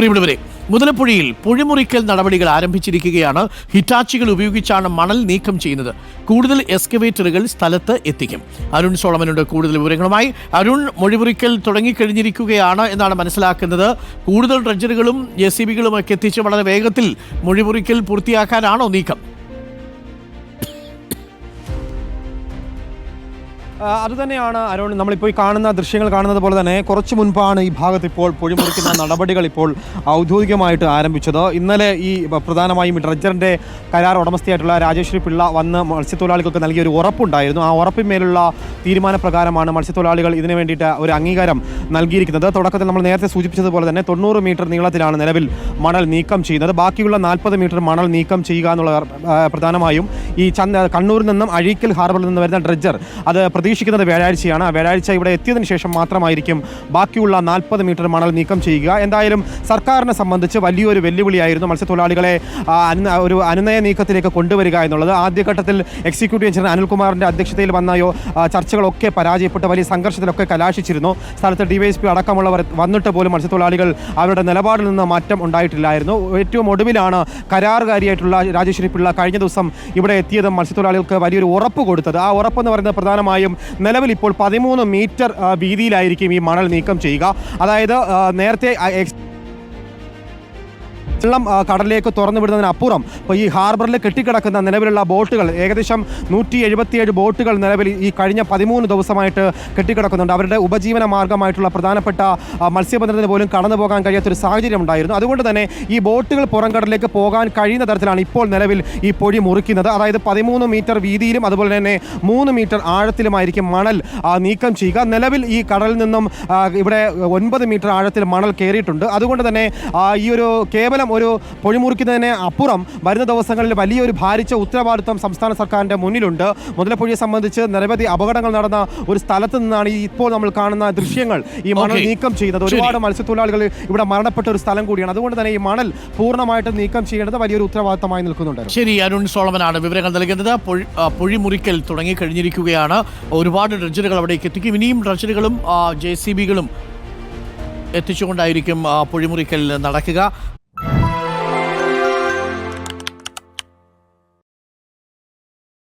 പ്രിയമുള്ളവരെ മുതലപ്പുഴയിൽ പുഴിമുറിക്കൽ നടപടികൾ ആരംഭിച്ചിരിക്കുകയാണ്. ഹിറ്റാച്ചികൾ ഉപയോഗിച്ചാണ് മണൽ നീക്കം ചെയ്യുന്നത്. കൂടുതൽ എക്സ്കവേറ്ററുകൾ സ്ഥലത്ത് എത്തിക്കും. അരുൺ സോളമനുണ്ട് കൂടുതൽ വിവരങ്ങളുമായി. അരുൺ മൊഴിമുറിക്കൽ തുടങ്ങിക്കഴിഞ്ഞിരിക്കുകയാണ് എന്നാണ് മനസ്സിലാക്കുന്നത്. കൂടുതൽ ഡ്രഡ്ജറുകളും ജെ സി ബികളും ഒക്കെ എത്തിച്ച് വളരെ വേഗത്തിൽ മൊഴിമുറിക്കൽ പൂർത്തിയാക്കാനാണോ നീക്കം? അതുതന്നെയാണ് അരുൺ. നമ്മളിപ്പോൾ ഈ കാണുന്ന ദൃശ്യങ്ങൾ കാണുന്നത് പോലെ തന്നെ കുറച്ച് മുൻപാണ് ഈ ഭാഗത്ത് ഇപ്പോൾ പൊഴിമുറിക്കുന്ന നടപടികൾ ഇപ്പോൾ ഔദ്യോഗികമായിട്ട് ആരംഭിച്ചത്. ഇന്നലെ ഈ പ്രധാനമായും ഡ്രഡ്ജറിന്റെ കരാർ ഉടമസ്ഥയായിട്ടുള്ള രാജേശ്വരി പിള്ള വന്ന് മത്സ്യത്തൊഴിലാളികൾക്ക് നൽകിയ ഒരു ഉറപ്പുണ്ടായിരുന്നു. ആ ഉറപ്പിന്മേലുള്ള തീരുമാനപ്രകാരമാണ് മത്സ്യത്തൊഴിലാളികൾ ഇതിനു വേണ്ടിയിട്ട് ഒരു അംഗീകാരം നൽകിയിരിക്കുന്നത്. തുടക്കത്തിൽ നമ്മൾ നേരത്തെ സൂചിപ്പിച്ചതുപോലെ തന്നെ തൊണ്ണൂറ് മീറ്റർ നീളത്തിലാണ് നിലവിൽ മണൽ നീക്കം ചെയ്യുന്നത്. ബാക്കിയുള്ള നാൽപ്പത് മീറ്റർ മണൽ നീക്കം ചെയ്യുക എന്നുള്ള പ്രധാനമായും ഈ ചന്ത കണ്ണൂരിൽ നിന്നും അഴീക്കൽ ഹാർബറിൽ നിന്ന് വരുന്ന ഡ്രഡ്ജർ അത് പ്രതീക്ഷിക്കുന്നത് വ്യാഴാഴ്ചയാണ്. വ്യാഴാഴ്ച ഇവിടെ എത്തിയതിനു ശേഷം മാത്രമായിരിക്കും ബാക്കിയുള്ള നാൽപ്പത് മീറ്റർ മണൽ നീക്കം ചെയ്യുക. എന്തായാലും സർക്കാരിനെ സംബന്ധിച്ച് വലിയൊരു വെല്ലുവിളിയായിരുന്നു മത്സ്യത്തൊഴിലാളികളെ ഒരു അനുനയ നീക്കത്തിലേക്ക് കൊണ്ടുവരിക എന്നുള്ളത്. ആദ്യഘട്ടത്തിൽ എക്സിക്യൂട്ടീവ് എഞ്ചിനീയർ അനിൽകുമാറിന്റെ അധ്യക്ഷതയിൽ വന്നയോ ചർച്ചകളൊക്കെ പരാജയപ്പെട്ട്. വലിയ സംഘർഷത്തിലൊക്കെ കലാശിച്ചിരുന്നു. സ്ഥലത്ത് ഡിവൈഎസ്പി അടക്കമുള്ളവർ വന്നിട്ട് പോലും മത്സ്യത്തൊഴിലാളികൾ അവരുടെ നിലപാടിൽ നിന്ന് മാറ്റം ഉണ്ടായിട്ടില്ലായിരുന്നു. ഏറ്റവും ഒടുവിലാണ് കരാറുകാരിയായിട്ടുള്ള രാജേശ്വരി പിള്ള കഴിഞ്ഞ ദിവസം ഇവിടെ എത്തിയതും മത്സ്യത്തൊഴിലാളികൾക്ക് വലിയൊരു ഉറപ്പ് കൊടുത്തത്. ആ ഉറപ്പെന്ന് പറയുന്നത് പ്രധാനമായും നിലവിൽ ഇപ്പോൾ പതിമൂന്ന് മീറ്റർ വീതിയിലായിരിക്കും ഈ മണൽ നീക്കം ചെയ്യുക. അതായത് നേരത്തെ വെള്ളം കടലിലേക്ക് തുറന്നു വിടുന്നതിനപ്പുറം ഇപ്പോൾ ഈ ഹാർബറിൽ കെട്ടിക്കിടക്കുന്ന നിലവിലുള്ള ബോട്ടുകൾ ഏകദേശം നൂറ്റി എഴുപത്തിയേഴ് ബോട്ടുകൾ നിലവിൽ ഈ കഴിഞ്ഞ പതിമൂന്ന് ദിവസമായിട്ട് കെട്ടിക്കിടക്കുന്നുണ്ട്. അവരുടെ ഉപജീവന മാർഗമായിട്ടുള്ള പ്രധാനപ്പെട്ട മത്സ്യബന്ധനത്തിന് പോലും കടന്നു പോകാൻ കഴിയാത്തൊരു സാഹചര്യം ഉണ്ടായിരുന്നു. അതുകൊണ്ട് തന്നെ ഈ ബോട്ടുകൾ പുറംകടലിലേക്ക് പോകാൻ കഴിയുന്ന തരത്തിലാണ് ഇപ്പോൾ നിലവിൽ ഈ പൊഴി മുറിക്കുന്നത്. അതായത് പതിമൂന്ന് മീറ്റർ വീതിയിലും അതുപോലെ തന്നെ മൂന്ന് മീറ്റർ ആഴത്തിലുമായിരിക്കും മണൽ നീക്കം ചെയ്യുക. നിലവിൽ ഈ കടലിൽ നിന്നും ഇവിടെ ഒൻപത് മീറ്റർ ആഴത്തിൽ മണൽ കയറിയിട്ടുണ്ട്. അതുകൊണ്ട് തന്നെ ഈ ഒരു കേവലം ഒരു പൊഴിമുറിക്കുന്നതിന് അപ്പുറം വരുന്ന ദിവസങ്ങളിൽ വലിയൊരു ഭാരിച്ച ഉത്തരവാദിത്വം സംസ്ഥാന സർക്കാരിന്റെ മുന്നിലുണ്ട്. മുതലപ്പുഴയെ സംബന്ധിച്ച് നിരവധി അപകടങ്ങൾ നടന്ന ഒരു സ്ഥലത്ത് നിന്നാണ് ഈ ഇപ്പോൾ നമ്മൾ കാണുന്ന ദൃശ്യങ്ങൾ ഈ മണൽ. നീക്കം ചെയ്യുന്നത് ഒരുപാട് മത്സ്യത്തൊഴിലാളികൾ ഇവിടെ മരണപ്പെട്ട ഒരു സ്ഥലം കൂടിയാണ്. അതുകൊണ്ട് തന്നെ ഈ മണൽ പൂർണമായിട്ട് നീക്കം ചെയ്യേണ്ടത് വലിയൊരു ഉത്തരവാദിത്തമായി നിൽക്കുന്നുണ്ട് ശരി അരുൺ സോളമനാണ് വിവരങ്ങൾ നൽകുന്നത്. പൊഴിമുറിക്കൽ തുടങ്ങി കഴിഞ്ഞിരിക്കുകയാണ് ഒരുപാട് ഡ്രഡ്ജറുകൾ അവിടേക്ക് എത്തിക്കും. ഇനിയും ഡ്രഡ്ജറുകളും ജെ സി ബികളും എത്തിച്ചുകൊണ്ടായിരിക്കും പൊഴിമുറിക്കൽ നടക്കുക.